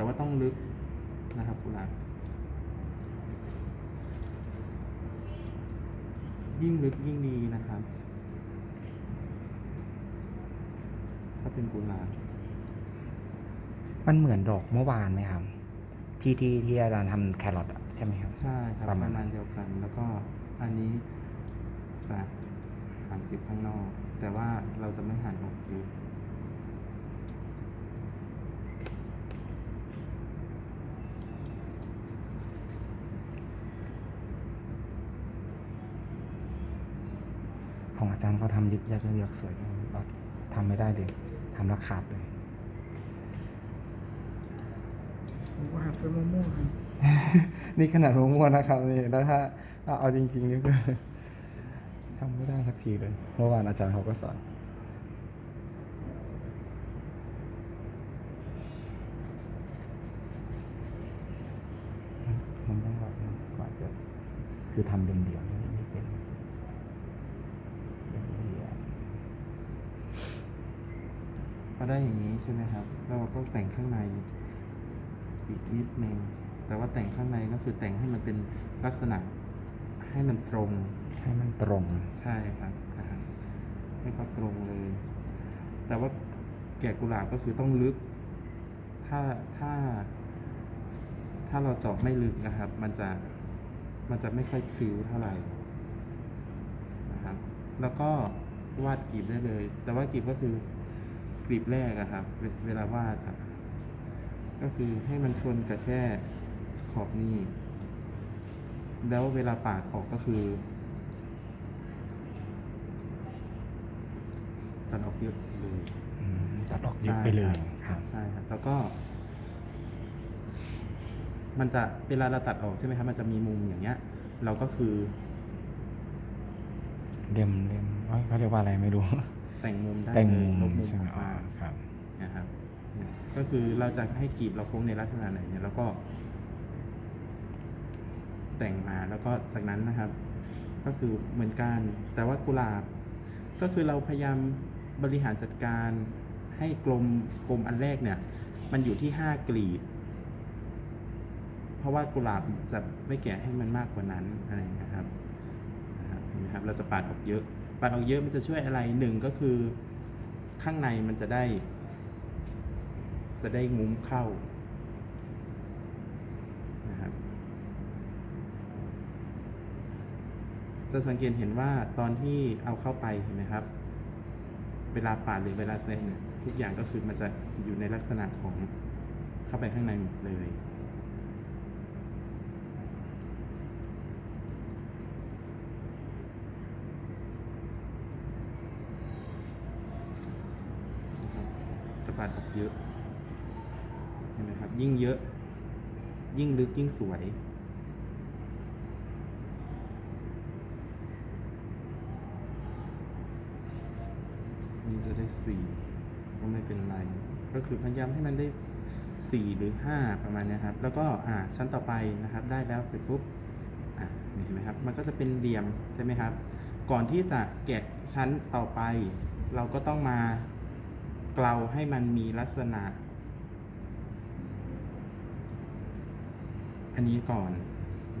แต่ว่าต้องลึกนะครับกุหลาบยิ่งลึกยิ่งดีนะครับ ถ้าเป็นกุหลาบมันเหมือนดอกเมื่อวานไหมครับ ที่ที่ที่อาจารย์ทำแครอทอะใช่ไหมครับ ใช่ครับปประระมามาณณเดียวกัน แล้วก็อันนี้จะหั่นจิบข้างนอก แต่ว่าเราจะไม่หั่นออกเยอะ ของอาจารย์เขาทำยึกยักยึกยักสวยจังเราทำไม่ได้เลยทำแล้วขาดเลยผมก็หัดไปมั่วๆครับนี่ขนาดมั่วๆนะครับนี่แล้วถ้าถ้าเอาจริงๆนี่คือทำไม่ได้สักทีเลยเมื่อวานอาจารย์เขาก็สอนมันต้องแบบกว่าจะคือทำเดี่ยวๆนี่ไม่เป็นเดี่ยว พอได้อย่างนี้ใช่ไหมครับแล้วเราก็แต่งข้างในอีกนิดนึงแต่ว่าแต่งข้างในก็คือแต่งให้มันเป็นลักษณะให้มันตรงๆให้มันตรงใช่ครับนะครับให้เขาตรงเลย แต่ว่าแกะกุหลาบก็คือต้องลึก ถ้าถ้า ถ้าเราเจาะไม่ลึกนะครับ มันจะมันจะไม่ค่อยพลิ้วเท่าไหร่นะครับแล้วก็วาดกลีบได้เลย แต่ว่ากลีบก็คือ กลีบแรกอะครับ เวเวลาวาดอะก็คือให้มันชนกับแค่ขอบนี้ แล้วเวลาปาดออกก็คือตัดออกเยอะเลยอืมตัดออกเยอะไปเลยครับใช่ครับ แล้วก็ มันจะเวลาเราตัดออกใช่ไหมครับ มันจะมีมุมอย่างเงี้ย เราก็คือเล่มเล่มเอ้ยเขาเรียกว่าอะไรไม่รู้ แต่งมุมได้แต่งเลยมุลบมมุมใช่ไหมออกอ๋อมาครับ นะครับเนี่ยก็คือเราจะให้กรีบเราโค้งในลักษณะไหนเนี่ยแล้วก็ แต่งมาแล้วก็จากนั้นนะครับ ก็คือเหมือนกัน แต่ว่ากุหลาบ ก็คือเราพยายามบริหารจัดการให้กลมกลมอันแรกเนี่ย มันอยู่ที่ห้ากลีบ เพราะว่ากุหลาบจะไม่แกะให้มันมากกว่านั้นอะไรอย่างเงี้ยครับนะครับเห็นไหมครับ เราจะปาดออกเยอะ ปาดออกเยอะมันจะช่วยอะไรหนึ่งก็คือข้างในมันจะได้ จะได้งุ้มเข้านะครับจะสังเกตเห็นว่าตอนที่เอาเข้าไปเห็นไหมครับ เวลาปาดหรือเวลาแซงเนี่ยทุกอย่างก็คือมันจะอยู่ในลักษณะของเข้าไปข้างในหมดเลย นะครับ จะปาดออกเยอะเห็นไหมครับ ยิ่งเยอะ ยิ่งลึกยิ่งสวยมันจะได้สี่ก็ไม่เป็นไร ก็คือพยายามให้มันได้สี่หรือห้าประมาณนี้ครับ แล้วก็อ่าชั้นต่อไปนะครับ ได้แล้วเสร็จปุ๊บอ่าเห็นไหมครับ มันก็จะเป็นเหลี่ยมใช่ไหมครับ ก่อนที่จะแกะชั้นต่อไป เราก็ต้องมา เกลาให้มันมีลักษณะ อันนี้ก่อน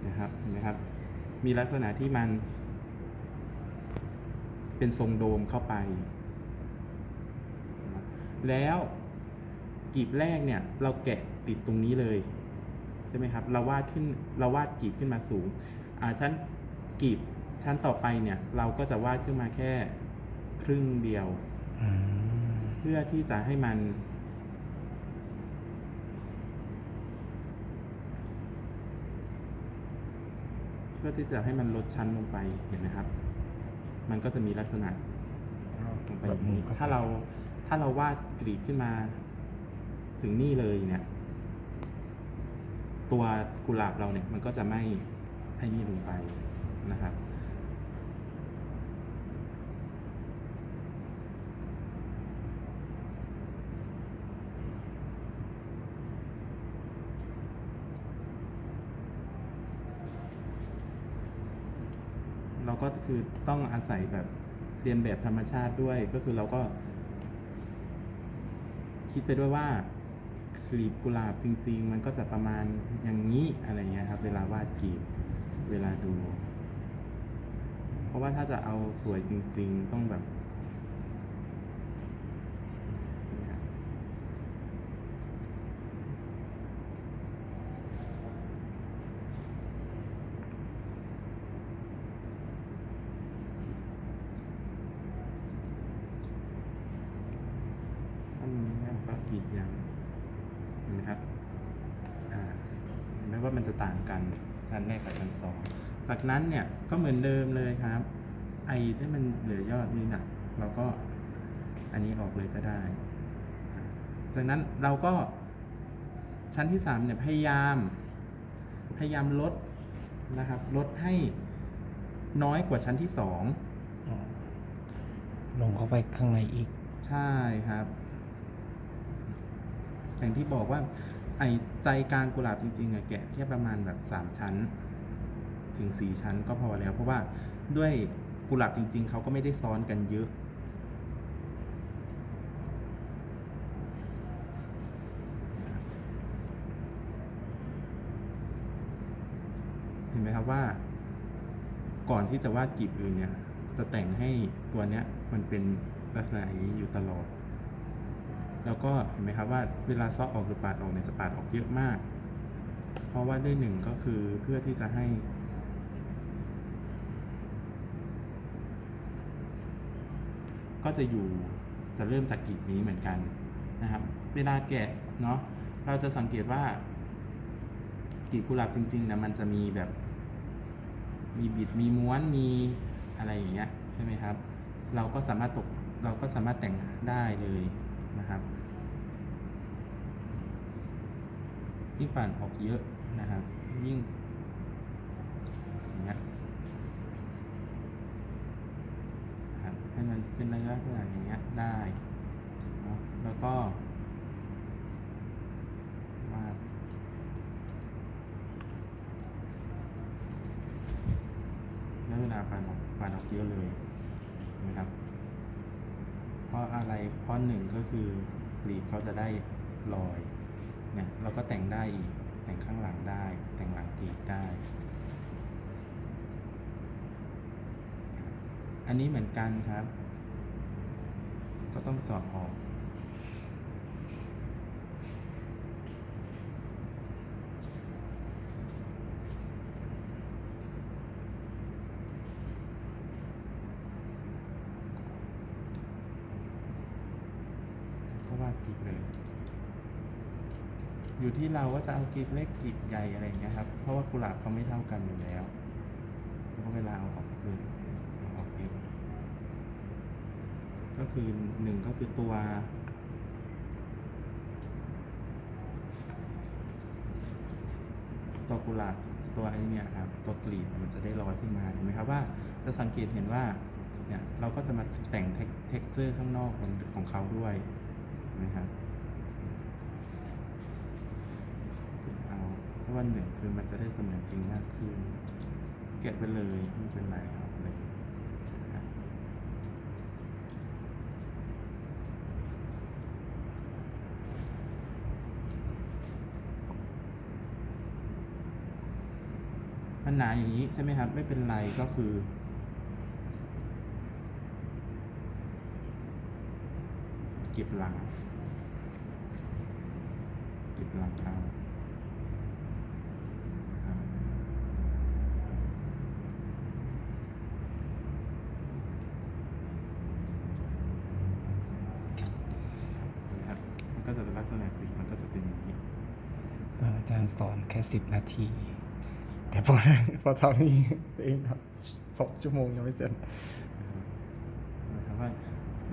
นะครับเห็นไหมครับ มีลักษณะที่มัน เป็นทรงโดมเข้าไป แล้วกีบแรกเนี่ย เราแกะติดตรงนี้เลย ใช่ไหมครับ เราวาดขึ้นเราวาดกีบขึ้นมาสูงอ่าชั้นกีบชั้นต่อไปเนี่ย เราก็จะวาดขึ้นมาแค่ครึ่งเดียว อืม เพื่อที่จะให้มัน เพื่อที่จะให้มันลดชั้นลงไปเห็นไหมครับ มันก็จะมีลักษณะลงไปอย่างนี้ถ้าเราถ้าเราวาดกรีดขึ้นมาถึงนี่เลยเนี่ย ตัวกุหลาบเราเนี่ยมันก็จะไม่ให้นี่ลงไปนะครับ เรา ก็คือต้องอาศัยแบบเรียนแบบธรรมชาติด้วยก็คือเราก็ คิดไปด้วยว่ากลีบกุหลาบจริง ๆ มันก็จะประมาณอย่างนี้อะไรเงี้ยครับ เวลาวาดกลีบเวลาดู เพราะว่าถ้าจะเอาสวยจริง ๆ ต้องแบบเนี่ย ถ้ามันไม่ได้ก็กรีดยางเห็นไหมครับอ่าเห็นไหมว่ามันจะ ต่างกันชั้นแรกกับชั้นสองจากนั้นเนี่ยก็เหมือนเดิมเลยครับไอ้ที่มันเหลือยอดนี่นะเราก็อันนี้ออกเลยก็ได้อ่าจากนั้นเราก็ชั้นที่สามเนี่ยพยายาม พยายามลดนะครับลดให้น้อยกว่าชั้นที่สองอ๋อลงเข้าไปข้างในอีก ใช่ครับ อย่างที่บอกว่า ไอใจกลางกุหลาบจริงๆอะแกะแค่ประมาณแบบสามชั้น ถึงสี่ชั้นก็พอแล้ว เพราะว่าด้วยกุหลาบจริง ๆ เขาก็ไม่ได้ซ้อนกันเยอะ เห็นไหมครับว่าก่อนที่จะวาดกลีบอื่นเนี่ย จะแต่งให้ตัวเนี้ยมันเป็นลักษณะอย่างนี้อยู่ตลอด แล้วก็เห็นไหมครับว่าเวลาซ้อออกหรือปาดออกเนี่ยจะปาดออกเยอะมาก เพราะว่าด้วยหนึ่งก็คือเพื่อที่จะให้ ก็จะอยู่จะเริ่มจากกลีบนี้เหมือนกันนะครับ เวลาแกะเนาะเราจะสังเกตว่ากลีบกุหลาบจริงๆนะมันจะมีแบบ มีบิดมีม้วนมีอะไรอย่างเงี้ยใช่ไหมครับ เราก็สามารถตกเราก็สามารถแต่งได้เลย นะครับยิ่งป่นออกเยอะนะครับ ยิ่งนะครับให้มันเป็นระยะขนาดอย่างเงี้ยได้เนาะแล้วก็วาแล้วเวลาปานออกปานออกเยอะเลยนะครับ เพราะ อะไรเพราะหนึ่งก็คือกลีบเขาจะได้ลอยเนี่ยเราก็แต่งได้อีกแต่งข้างหลังได้ แต่งหลังกลีบได้ อันนี้เหมือนกันครับ ก็ต้องเจาะออก ก็วาดกเลย อยู่ที่เราว่าจะเอากลีบเล็กกลีบใหญ่อะไรอย่างเงี้ยครับ เพราะว่ากุหลาบเขาไม่เท่ากันอยู่แล้วแล้วก็เวลาเอาออกคือเอาออกเยอะก็คือหนึ่งก็คือตัวตัวกุหลาบตัวไอเนี่ยครับตัวกลีบมันจะได้ลอยขึ้นมาเห็นไหมครับว่าจะสังเกตเห็นว่าเนี่ยเราก็จะมาแต่งเท็กเจอร์ข้างนอกของของเขาด้วย นไหมครับเอาเพราว่าหนึ่งคือมันจะได้เสมือนจริงมากขึ้น เก็บไปเลยไม่เป็นไรเอาไปเลยนะครับมันหนาอย่างนี้ใช่ไหมครับ ไม่เป็นไรก็คือ เก็บหลัง เก็บหลังเอาครับนะครับมันก็จะเป็นลักษณะกรีดมันก็จะเป็นอย่างนี้ตอนอาจารย์สอนแค่สิบนาที แต่พอพอทำนี่ตัวเองทำสองชั่วโมงยังไม่เสร็จนะครับว่า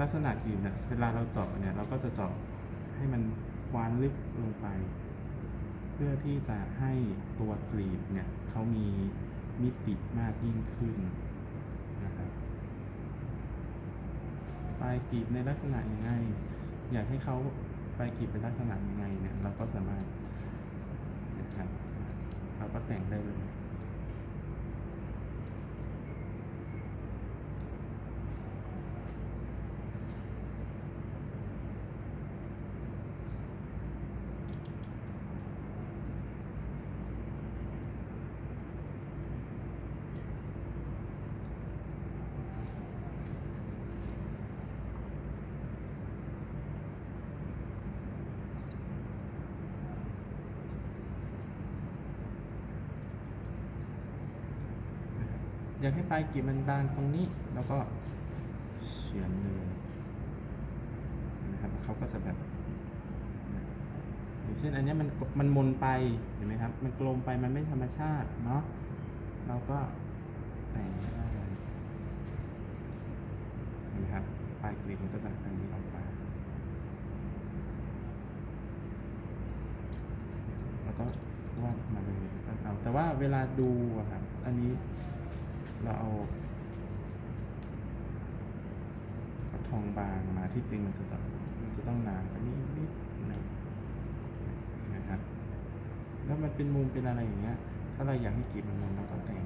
ลักษณะกรีดเนี่ยเวลาเราเจาะเนี่ยเราก็จะเจาะให้มันควานลึกลงไป เพื่อที่จะให้ตัวกรีดเนี่ยเขามีมิติมากยิ่งขึ้นนะครับปลายกรีดในลักษณะยังไง อยากให้เขาปลายกรีดเป็นลักษณะยังไงเนี่ยเราก็สามารถนะครับเราก็แต่งได้เลย อยากให้ปลายกลีบมันบางตรงนี้ แล้วก็เฉือนเลยนะครับเขาก็จะแบบอย่างเช่นอันนี้มันมันมนไปเห็นไหมครับ มันกลมไปมันไม่ธรรมชาติเนาะเราก็แต่งได้เห็นไหมครับปลายกลีบมันก็จะอันนี้ออกมาแล้วก็วาดมาเลยเอาแต่ว่าเวลาดูอะครับอันนี้ เราเอาฟักทองบางมาที่จริงมันจะต้องมันจะต้องหนาไปนิดนิดหนึ่งนะครับแล้วมันเป็นมุมเป็นอะไรอย่างเงี้ย ถ้าเราอยากให้กลีบมันมนเราก็แต่ง